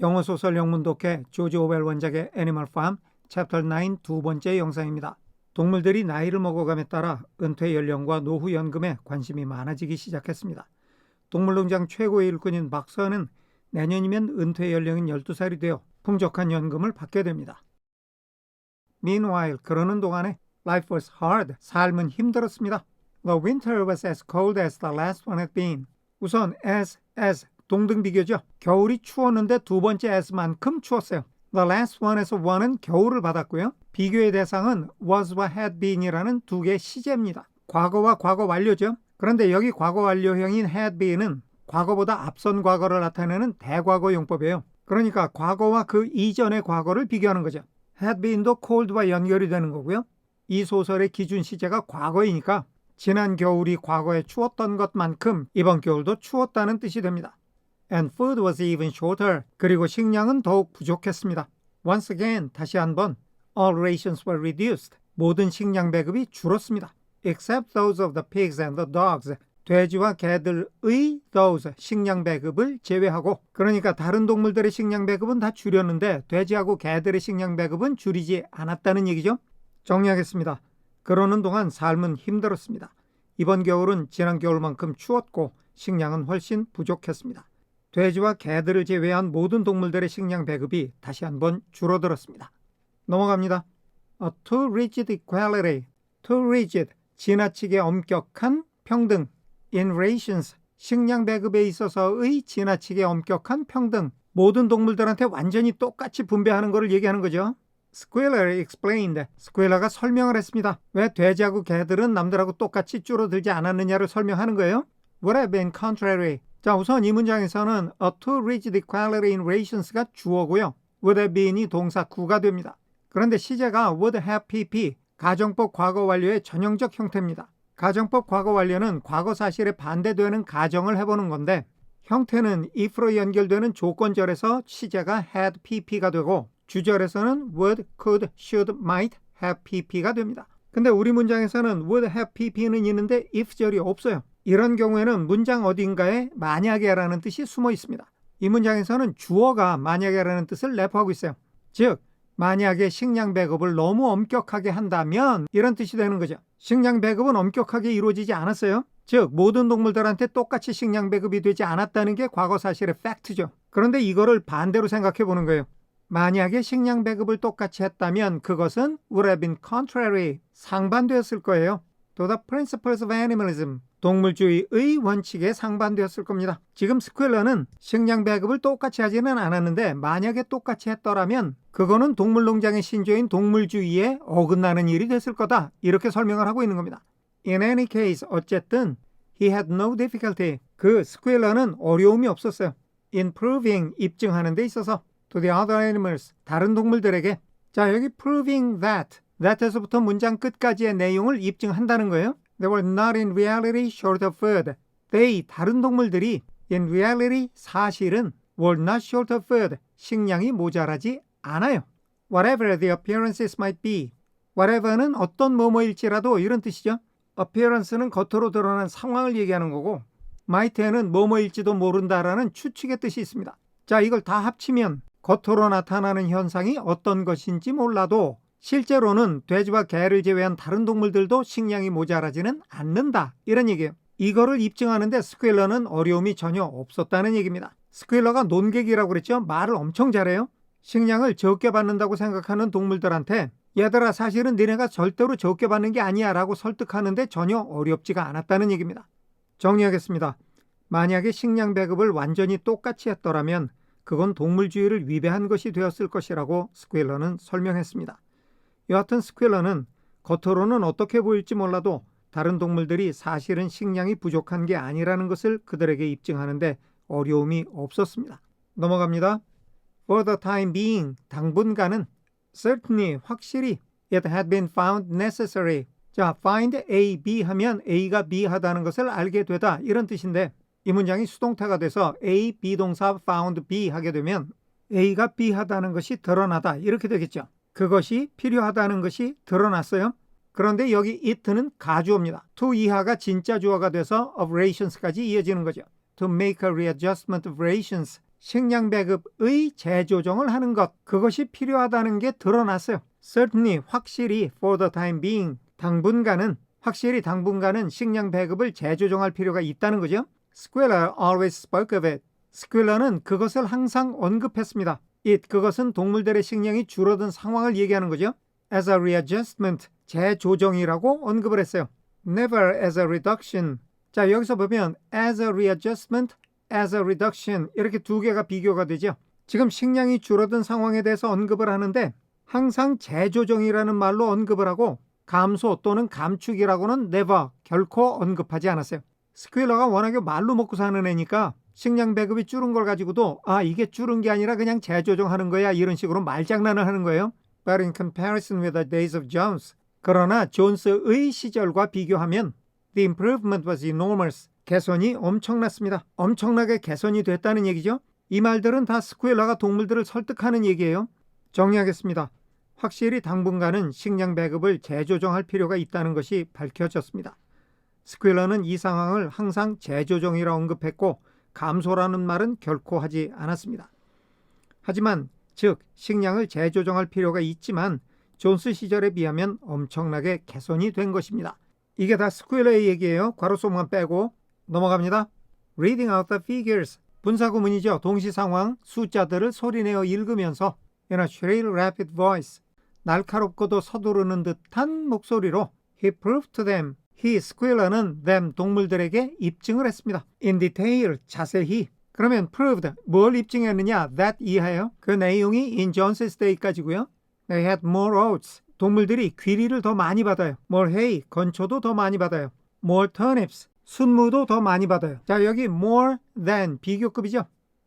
영어 소설 영문 독해 조지 오웰 원작의 애니멀 팜 챕터 9 두 번째 영상입니다. 동물들이 나이를 먹어감에 따라 은퇴 연령과 노후 연금에 관심이 많아지기 시작했습니다. 동물농장 최고의 일꾼인 박서는 내년이면 은퇴 연령인 12살이 되어 풍족한 연금을 받게 됩니다. Meanwhile, 그러는 동안에 life was hard. 삶은 힘들었습니다. The winter was as cold as the last one had been. 우선 as, as 동등 비교죠. 겨울이 추웠는데 두 번째 as만큼 추웠어요. The last one에서 one은 겨울을 받았고요. 비교의 대상은 was와 had been이라는 두 개의 시제입니다. 과거와 과거 완료죠. 그런데 여기 과거 완료형인 had been은 과거보다 앞선 과거를 나타내는 대과거 용법이에요. 그러니까 과거와 그 이전의 과거를 비교하는 거죠. had been도 cold와 연결이 되는 거고요. 이 소설의 기준 시제가 과거이니까 지난 겨울이 과거에 추웠던 것만큼 이번 겨울도 추웠다는 뜻이 됩니다. And food was even shorter. 그리고 식량은 더욱 부족했습니다. Once again, 다시 한번 all rations were reduced. 모든 식량 배급이 줄었습니다. Except those of the pigs and the dogs. 돼지와 개들의 those 식량 배급을 제외하고 그러니까 다른 동물들의 식량 배급은 다 줄였는데 돼지하고 개들의 식량 배급은 줄이지 않았다는 얘기죠. 정리하겠습니다. 그러는 동안 삶은 힘들었습니다. 이번 겨울은 지난 겨울만큼 추웠고 식량은 훨씬 부족했습니다. 돼지와 개들을 제외한 모든 동물들의 식량 배급이 다시 한번 줄어들었습니다. 넘어갑니다. A too rigid equality, too rigid, 지나치게 엄격한 평등, in rations, 식량 배급에 있어서의 지나치게 엄격한 평등, 모든 동물들한테 완전히 똑같이 분배하는 것을 얘기하는 거죠. 스퀘일러 explained. 스퀘일러가 설명을 했습니다. 왜 돼지하고 개들은 남들하고 똑같이 줄어들지 않았느냐를 설명하는 거예요. Would have been contrary. 자, 우선 이 문장에서는 a too rigid equality in rations가 주어고요. would have been이 동사 구가 됩니다. 그런데 시제가 would have pp, 가정법 과거 완료의 전형적 형태입니다. 가정법 과거 완료는 과거 사실에 반대되는 가정을 해보는 건데 형태는 if로 연결되는 조건절에서 시제가 had pp가 되고 주절에서는 would, could, should, might have pp가 됩니다. 근데 우리 문장에서는 would have pp는 있는데 if절이 없어요. 이런 경우에는 문장 어딘가에 만약에라는 뜻이 숨어 있습니다. 이 문장에서는 주어가 만약에라는 뜻을 내포하고 있어요. 즉, 만약에 식량 배급을 너무 엄격하게 한다면 이런 뜻이 되는 거죠. 식량 배급은 엄격하게 이루어지지 않았어요. 즉, 모든 동물들한테 똑같이 식량 배급이 되지 않았다는 게 과거 사실의 팩트죠. 그런데 이거를 반대로 생각해 보는 거예요. 만약에 식량 배급을 똑같이 했다면 그것은 would have been contrary, 상반되었을 거예요. to the principles of animalism, 동물주의의 원칙에 상반되었을 겁니다. 지금 스퀘일러는 식량 배급을 똑같이 하지는 않았는데 만약에 똑같이 했더라면 그거는 동물농장의 신조인 동물주의에 어긋나는 일이 됐을 거다. 이렇게 설명을 하고 있는 겁니다. In any case, 어쨌든 he had no difficulty. 그 스퀘일러는 어려움이 없었어요. in proving, 입증하는 데 있어서 to the other animals, 다른 동물들에게 자, 여기 proving that, that에서부터 문장 끝까지의 내용을 입증한다는 거예요. They were not in reality short of food. They, 다른 동물들이 in reality, 사실은 were not short of food. 식량이 모자라지 않아요. Whatever the appearances might be. Whatever는 어떤 뭐뭐일지라도 이런 뜻이죠. appearance는 겉으로 드러난 상황을 얘기하는 거고 might에는 뭐뭐일지도 모른다라는 추측의 뜻이 있습니다. 자, 이걸 다 합치면 겉으로 나타나는 현상이 어떤 것인지 몰라도 실제로는 돼지와 개를 제외한 다른 동물들도 식량이 모자라지는 않는다. 이런 얘기예요. 이거를 입증하는데 스퀘일러는 어려움이 전혀 없었다는 얘기입니다. 스퀘일러가 논객이라고 그랬죠. 말을 엄청 잘해요. 식량을 적게 받는다고 생각하는 동물들한테 얘들아 사실은 니네가 절대로 적게 받는 게 아니야 라고 설득하는데 전혀 어렵지가 않았다는 얘기입니다. 정리하겠습니다. 만약에 식량 배급을 완전히 똑같이 했더라면 그건 동물주의를 위배한 것이 되었을 것이라고 스퀘일러는 설명했습니다. 여하튼 스퀘일러는 겉으로는 어떻게 보일지 몰라도 다른 동물들이 사실은 식량이 부족한 게 아니라는 것을 그들에게 입증하는데 어려움이 없었습니다. 넘어갑니다. For the time being, 당분간은 certainly, 확실히 it had been found necessary. 자, find A, B 하면 A가 B 하다는 것을 알게 되다 이런 뜻인데 이 문장이 수동태가 돼서 A, B 동사 found B 하게 되면 A가 B 하다는 것이 드러나다 이렇게 되겠죠. 그것이 필요하다는 것이 드러났어요. 그런데 여기 it는 가주어입니다. to 이하가 진짜 주어가 돼서 of rations까지 이어지는 거죠. to make a readjustment of rations. 식량 배급의 재조정을 하는 것 그것이 필요하다는 게 드러났어요. Certainly 확실히 for the time being 당분간은 확실히 당분간은 식량 배급을 재조정할 필요가 있다는 거죠. Squiller always spoke of it. 스퀘러는 그것을 항상 언급했습니다. It 그것은 동물들의 식량이 줄어든 상황을 얘기하는 거죠. as a readjustment 재조정이라고 언급을 했어요. never as a reduction. 자, 여기서 보면 as a readjustment, as a reduction 이렇게 두 개가 비교가 되죠. 지금 식량이 줄어든 상황에 대해서 언급을 하는데 항상 재조정이라는 말로 언급을 하고 감소 또는 감축이라고는 never 결코 언급하지 않았어요. 스퀘러가 워낙에 말로 먹고 사는 애니까 식량 배급이 줄은 걸 가지고도 아 이게 줄은 게 아니라 그냥 재조정하는 거야 이런 식으로 말장난을 하는 거예요. But in comparison with the days of Jones 그러나 존스의 시절과 비교하면 the improvement was enormous. 개선이 엄청났습니다. 엄청나게 개선이 됐다는 얘기죠. 이 말들은 다 스퀘러가 동물들을 설득하는 얘기예요. 정리하겠습니다. 확실히 당분간은 식량 배급을 재조정할 필요가 있다는 것이 밝혀졌습니다. 스퀘러는 이 상황을 항상 재조정이라 언급했고 감소라는 말은 결코 하지 않았습니다. 하지만 즉 식량을 재조정할 필요가 있지만 존스 시절에 비하면 엄청나게 개선이 된 것입니다. 이게 다 스퀘러의 얘기예요. 괄호 속만 빼고 넘어갑니다. Reading out the figures 분사구문이죠. 동시 상황 숫자들을 소리내어 읽으면서 in a shrill rapid voice 날카롭고도 서두르는 듯한 목소리로 he proved to them he 스퀘러는 them 동물들에게 입증을 했습니다. in detail 자세히 그러면 proved 뭘 입증했느냐 that 이하요. 그 내용이 in Jones's day까지고요. They had more oats 동물들이 귀리를 더 많이 받아요. more hay 건초도 더 많이 받아요. more turnips 순무도 더 많이 받아요. 자 여기 more than 비교급이죠.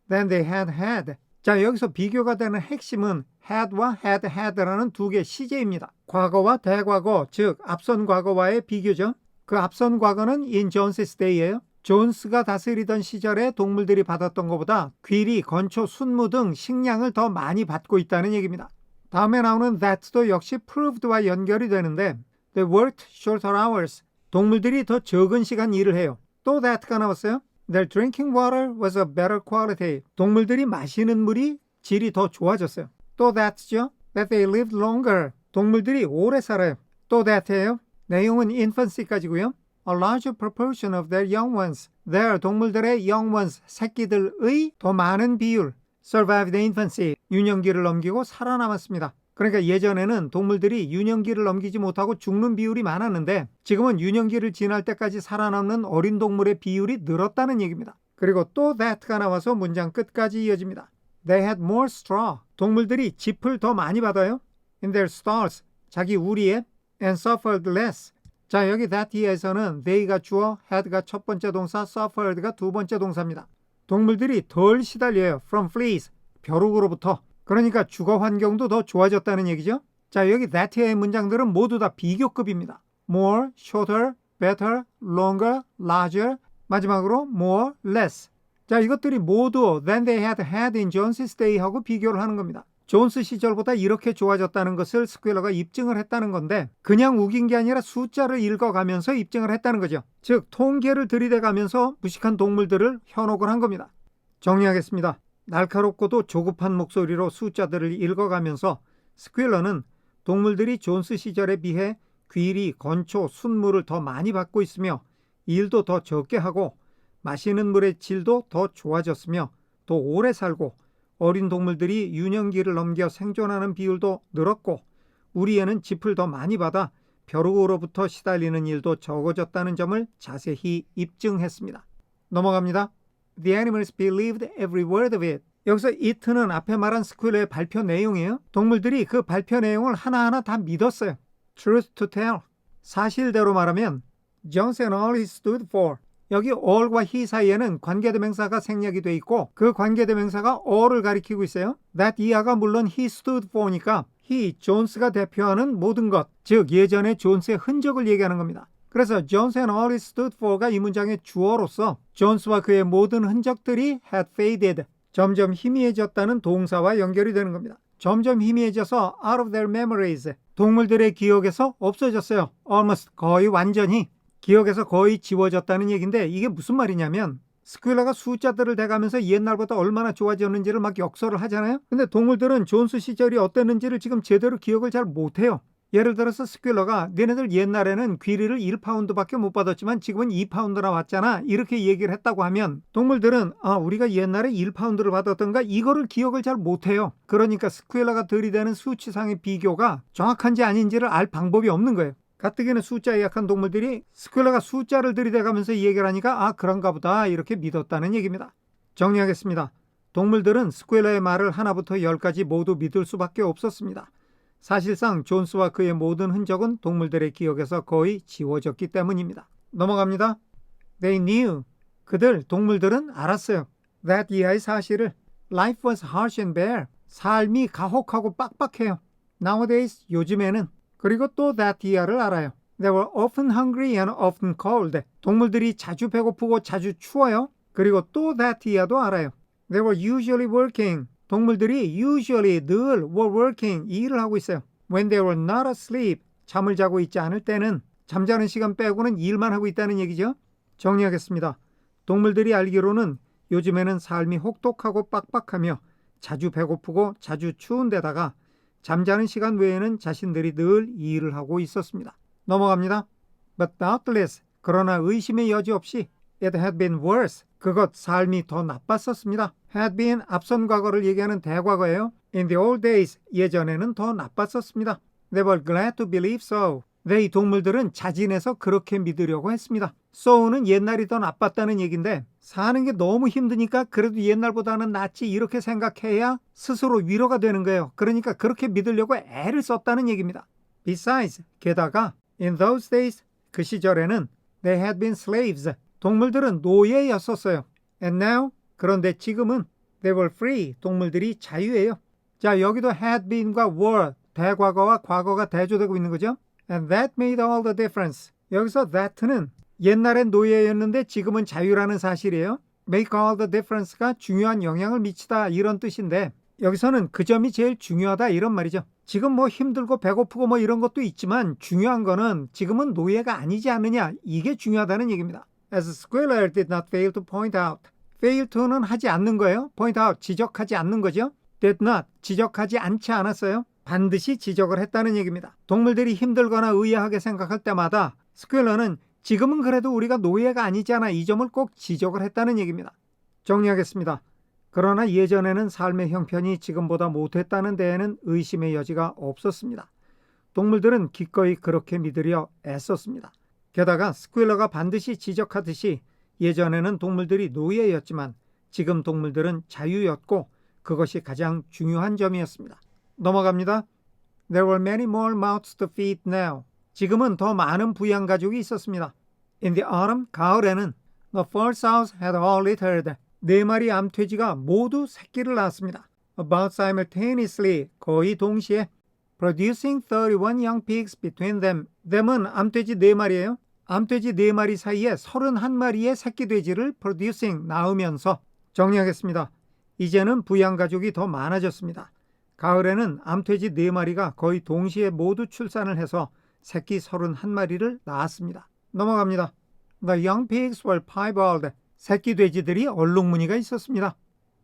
than they had had 자 여기서 비교가 되는 핵심은 had와 had had라는 두 개 시제입니다. 과거와 대과거 즉 앞선 과거와의 비교죠. 그 앞선 과거는 in Jones's day예요. 존스가 다스리던 시절에 동물들이 받았던 것보다 귀리, 건초, 순무 등 식량을 더 많이 받고 있다는 얘기입니다. 다음에 나오는 that도 역시 proved와 연결이 되는데 they worked shorter hours. 동물들이 더 적은 시간 일을 해요. 또 that가 나왔어요. Their drinking water was of better quality. 동물들이 마시는 물이 질이 더 좋아졌어요. 또 that죠. That they lived longer. 동물들이 오래 살아요. 또 that예요. 내용은 infancy까지고요. A larger proportion of their young ones. Their 동물들의 young ones, 새끼들의 더 많은 비율. survived infancy. 유년기를 넘기고 살아남았습니다. 그러니까 예전에는 동물들이 유년기를 넘기지 못하고 죽는 비율이 많았는데 지금은 유년기를 지날 때까지 살아남는 어린 동물의 비율이 늘었다는 얘기입니다. 그리고 또 that가 나와서 문장 끝까지 이어집니다. They had more straw. 동물들이 짚을 더 많이 받아요. In their stalls. 자기 우리에 and suffered less. 자 여기 that에서는 they가 주어, had가 첫 번째 동사, suffered가 두 번째 동사입니다. 동물들이 덜 시달려요. from fleas. 벼룩으로부터. 그러니까 주거 환경도 더 좋아졌다는 얘기죠. 자, 여기 that의 문장들은 모두 다 비교급입니다. more, shorter, better, longer, larger, 마지막으로 more, less. 자, 이것들이 모두 than they had had in Jones's day 하고 비교를 하는 겁니다. 존스 시절보다 이렇게 좋아졌다는 것을 스퀘러가 입증을 했다는 건데 그냥 우긴 게 아니라 숫자를 읽어가면서 입증을 했다는 거죠. 즉 통계를 들이대가면서 무식한 동물들을 현혹을 한 겁니다. 정리하겠습니다. 날카롭고도 조급한 목소리로 숫자들을 읽어가면서 스퀘러는 동물들이 존스 시절에 비해 귀리, 건초, 순물을 더 많이 받고 있으며 일도 더 적게 하고 마시는 물의 질도 더 좋아졌으며 더 오래 살고 어린 동물들이 유년기를 넘겨 생존하는 비율도 늘었고 우리에는 짚을 더 많이 받아 벼룩으로부터 시달리는 일도 적어졌다는 점을 자세히 입증했습니다. 넘어갑니다. The animals believed every word of it. 여기서 it는 앞에 말한 스퀘러의 발표 내용이에요. 동물들이 그 발표 내용을 하나하나 다 믿었어요. Truth to tell. 사실대로 말하면 Jones and all he stood for. 여기 all과 he 사이에는 관계대명사가 생략이 돼 있고 그 관계대명사가 all을 가리키고 있어요. That 이하가 물론 he stood for니까 he, 존스가 대표하는 모든 것, 즉 예전의 존스의 흔적을 얘기하는 겁니다. 그래서 Jones and all he stood for가 이 문장의 주어로서 존스와 그의 모든 흔적들이 had faded, 점점 희미해졌다는 동사와 연결이 되는 겁니다. 점점 희미해져서 out of their memories, 동물들의 기억에서 없어졌어요. almost, 거의 완전히. 기억에서 거의 지워졌다는 얘기인데 이게 무슨 말이냐면 스퀴러가 숫자들을 대가면서 옛날보다 얼마나 좋아졌는지를 막 역설을 하잖아요. 근데 동물들은 존스 시절이 어땠는지를 지금 제대로 기억을 잘 못해요. 예를 들어서 스퀴러가 니네들 옛날에는 귀리를 1파운드밖에 못 받았지만 지금은 2파운드나 왔잖아. 이렇게 얘기를 했다고 하면 동물들은 아 우리가 옛날에 1파운드를 받았던가 이거를 기억을 잘 못해요. 그러니까 스퀴러가 들이대는 수치상의 비교가 정확한지 아닌지를 알 방법이 없는 거예요. 가뜩이나 숫자에 약한 동물들이 스퀴러가 숫자를 들이대가면서 얘기를 하니까 아 그런가 보다 이렇게 믿었다는 얘기입니다. 정리하겠습니다. 동물들은 스퀴러의 말을 하나부터 열까지 모두 믿을 수밖에 없었습니다. 사실상 존스와 그의 모든 흔적은 동물들의 기억에서 거의 지워졌기 때문입니다. 넘어갑니다. They knew. 그들, 동물들은 알았어요. That 이하의 사실을. Life was harsh and bare. 삶이 가혹하고 빡빡해요. Nowadays, 요즘에는. 그리고 또 that 이하를 알아요. They were often hungry and often cold. 동물들이 자주 배고프고 자주 추워요. 그리고 또 that 이하도 알아요. They were usually working. 동물들이 usually 늘 were working 이 일을 하고 있어요. When they were not asleep 잠을 자고 있지 않을 때는 잠자는 시간 빼고는 일만 하고 있다는 얘기죠. 정리하겠습니다. 동물들이 알기로는 요즘에는 삶이 혹독하고 빡빡하며 자주 배고프고 자주 추운 데다가 잠자는 시간 외에는 자신들이 늘 이 일을 하고 있었습니다. 넘어갑니다. But doubtless 그러나 의심의 여지 없이 it had been worse 그것 삶이 더 나빴었습니다. had been 앞선 과거를 얘기하는 대과거예요. In the old days 예전에는 더 나빴었습니다. They were glad to believe so. 네, 이 동물들은 자진해서 그렇게 믿으려고 했습니다. So는 옛날이 더 나빴다는 얘긴데 사는 게 너무 힘드니까 그래도 옛날보다는 낫지 이렇게 생각해야 스스로 위로가 되는 거예요. 그러니까 그렇게 믿으려고 애를 썼다는 얘기입니다. Besides, 게다가 in those days 그 시절에는 they had been slaves. 동물들은 노예였었어요. And now 그런데 지금은 they were free. 동물들이 자유예요. 자, 여기도 had been과 were 대과거와 과거가 대조되고 있는 거죠. And that made all the difference. 여기서 that는 옛날엔 노예였는데 지금은 자유라는 사실이에요. make all the difference가 중요한 영향을 미치다 이런 뜻인데 여기서는 그 점이 제일 중요하다 이런 말이죠. 지금 뭐 힘들고 배고프고 뭐 이런 것도 있지만 중요한 거는 지금은 노예가 아니지 않느냐 이게 중요하다는 얘기입니다. As Squealer did not fail to point out. fail to는 하지 않는 거예요. point out 지적하지 않는 거죠. did not 지적하지 않지 않았어요. 반드시 지적을 했다는 얘기입니다. 동물들이 힘들거나 의아하게 생각할 때마다 스퀘러는 지금은 그래도 우리가 노예가 아니잖아 이 점을 꼭 지적을 했다는 얘기입니다. 정리하겠습니다. 그러나 예전에는 삶의 형편이 지금보다 못했다는 데에는 의심의 여지가 없었습니다. 동물들은 기꺼이 그렇게 믿으려 애썼습니다. 게다가 스퀘러가 반드시 지적하듯이 예전에는 동물들이 노예였지만 지금 동물들은 자유였고 그것이 가장 중요한 점이었습니다. 넘어갑니다. There were many more mouths to feed now. 지금은 더 많은 부양 가족이 있었습니다. In the autumn, 가을에는 the four sows had all littered. 네 마리 암돼지가 모두 새끼를 낳았습니다. About simultaneously, 거의 동시에 producing 31 young pigs between them. them은 암돼지 네 마리예요. 암돼지 네 마리 사이에 31마리의 새끼 돼지를 producing 낳으면서 정리하겠습니다. 이제는 부양 가족이 더 많아졌습니다. 가을에는 암돼지 4마리가 거의 동시에 모두 출산을 해서 새끼 31마리를 낳았습니다. 넘어갑니다. The young pigs were piebald. 새끼 돼지들이 얼룩무늬가 있었습니다.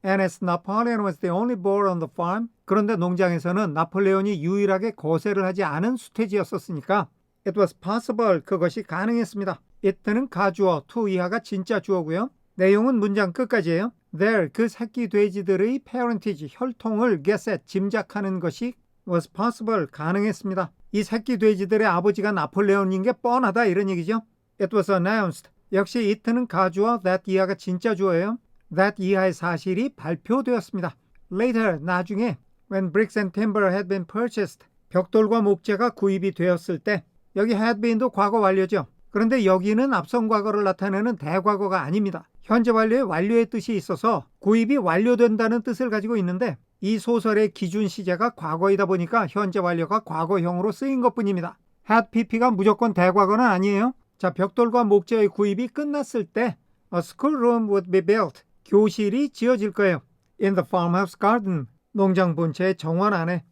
As Napoleon was the only boar on the farm, 그런데 농장에서는 나폴레온이 유일하게 거세를 하지 않은 수태지였었으니까 it was possible 그것이 가능했습니다. it는 가주어, to 이하가 진짜 주어고요. 내용은 문장 끝까지예요. There 그 새끼 돼지들의 parentage 혈통을 guess at 짐작하는 것이 was possible 가능했습니다. 이 새끼 돼지들의 아버지가 나폴레온인 게 뻔하다 이런 얘기죠. It was announced. 역시 it는 가주어 that 이하가 진짜 주어예요. that 이하의 사실이 발표되었습니다. Later 나중에 when bricks and timber had been purchased 벽돌과 목재가 구입이 되었을 때 여기 had been도 과거 완료죠. 그런데 여기는 앞선 과거를 나타내는 대과거가 아닙니다. 현재 완료의 완료의 뜻이 있어서 구입이 완료된다는 뜻을 가지고 있는데 이 소설의 기준 시제가 과거이다 보니까 현재 완료가 과거형으로 쓰인 것뿐입니다. had pp가 무조건 대과거는 아니에요. 자, 벽돌과 목재의 구입이 끝났을 때 a schoolroom would be built. 교실이 지어질 거예요. in the farmhouse garden. 농장 본체의 정원 안에.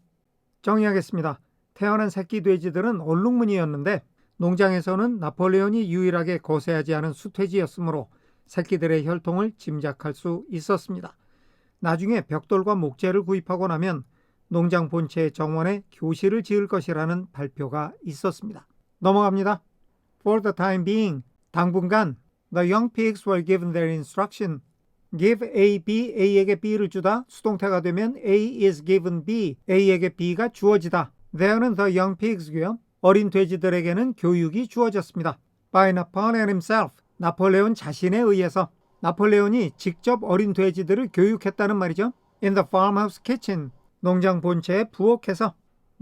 정리하겠습니다. 태어난 새끼 돼지들은 얼룩무늬였는데 농장에서는 나폴레온이 유일하게 거세하지 않은 수퇴지였으므로 새끼들의 혈통을 짐작할 수 있었습니다. 나중에 벽돌과 목재를 구입하고 나면 농장 본체의 정원에 교실을 지을 것이라는 발표가 있었습니다. 넘어갑니다. For the time being, 당분간 the young pigs were given their instruction. give A, B, A에게 B를 주다 수동태가 되면 A is given B, A에게 B가 주어지다. there는 the young pigs고요. 어린 돼지들에게는 교육이 주어졌습니다. by Napoleon himself, 나폴레온 자신에 의해서 나폴레온이 직접 어린 돼지들을 교육했다는 말이죠. In the farmhouse kitchen, 농장 본체에 부엌에서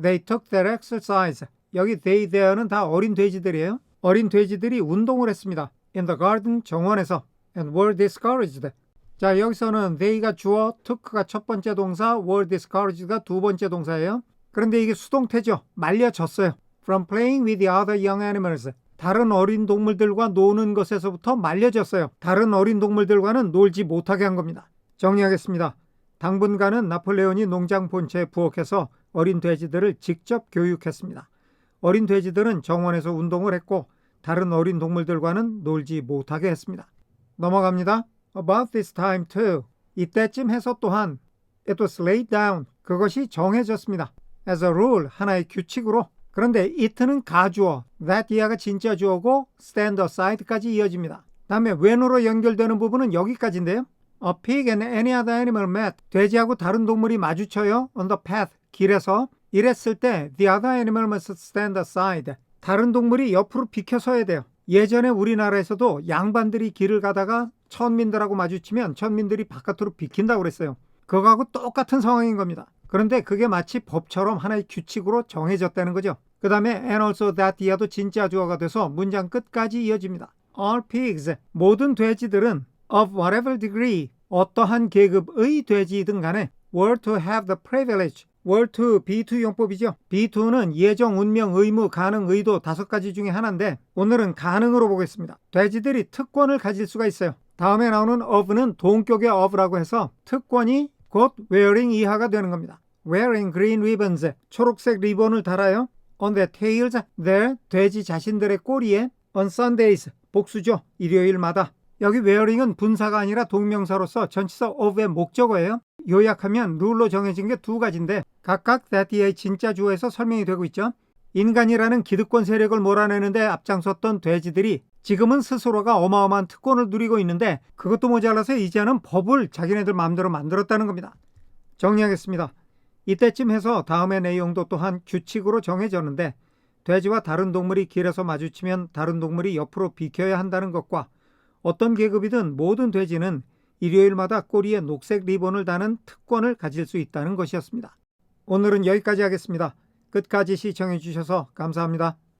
They took their exercise. 여기 they, there는 다 어린 돼지들이에요. 어린 돼지들이 운동을 했습니다. In the garden, 정원에서 and were discouraged. 자, 여기서는 they가 주어, took가 첫 번째 동사, were discouraged가 두 번째 동사예요. 그런데 이게 수동태죠. 말려졌어요. From playing with the other young animals. 다른 어린 동물들과 노는 것에서부터 말려졌어요. 다른 어린 동물들과는 놀지 못하게 한 겁니다. 정리하겠습니다. 당분간은 나폴레온이 농장 본체에 부엌에서 어린 돼지들을 직접 교육했습니다. 어린 돼지들은 정원에서 운동을 했고 다른 어린 동물들과는 놀지 못하게 했습니다. 넘어갑니다. About this time too. 이때쯤 해서 또한 it was laid down. 그것이 정해졌습니다. As a rule, 하나의 규칙으로. 그런데 it는 가주어, that 이하가 진짜 주어고 stand aside까지 이어집니다. 다음에 when으로 연결되는 부분은 여기까지인데요. A pig and any other animal met. 돼지하고 다른 동물이 마주쳐요. On the path. 길에서. 이랬을 때 the other animal must stand aside. 다른 동물이 옆으로 비켜서야 돼요. 예전에 우리나라에서도 양반들이 길을 가다가 천민들하고 마주치면 천민들이 바깥으로 비킨다고 그랬어요. 그거하고 똑같은 상황인 겁니다. 그런데 그게 마치 법처럼 하나의 규칙으로 정해졌다는 거죠. 그 다음에 and also that 이하도 진짜 주어가 돼서 문장 끝까지 이어집니다. All pigs, 모든 돼지들은 of whatever degree, 어떠한 계급의 돼지이든 간에 were to have the privilege, were to, B2 용법이죠. B2는 예정, 운명, 의무, 가능, 의도 다섯 가지 중에 하나인데 오늘은 가능으로 보겠습니다. 돼지들이 특권을 가질 수가 있어요. 다음에 나오는 of는 동격의 of라고 해서 특권이 곧 wearing 이하가 되는 겁니다. wearing green ribbons, 초록색 리본을 달아요. On their tails, their 돼지 자신들의 꼬리에 on Sundays, 복수죠. 일요일마다. 여기 wearing은 분사가 아니라 동명사로서 전치사 of의 목적어예요. 요약하면 룰로 정해진 게 두 가지인데 각각 that의 진짜 주어에서 설명이 되고 있죠. 인간이라는 기득권 세력을 몰아내는데 앞장섰던 돼지들이 지금은 스스로가 어마어마한 특권을 누리고 있는데 그것도 모자라서 이제는 법을 자기네들 마음대로 만들었다는 겁니다. 정리하겠습니다. 이때쯤 해서 다음의 내용도 또한 규칙으로 정해졌는데 돼지와 다른 동물이 길에서 마주치면 다른 동물이 옆으로 비켜야 한다는 것과 어떤 계급이든 모든 돼지는 일요일마다 꼬리에 녹색 리본을 다는 특권을 가질 수 있다는 것이었습니다. 오늘은 여기까지 하겠습니다. 끝까지 시청해 주셔서 감사합니다.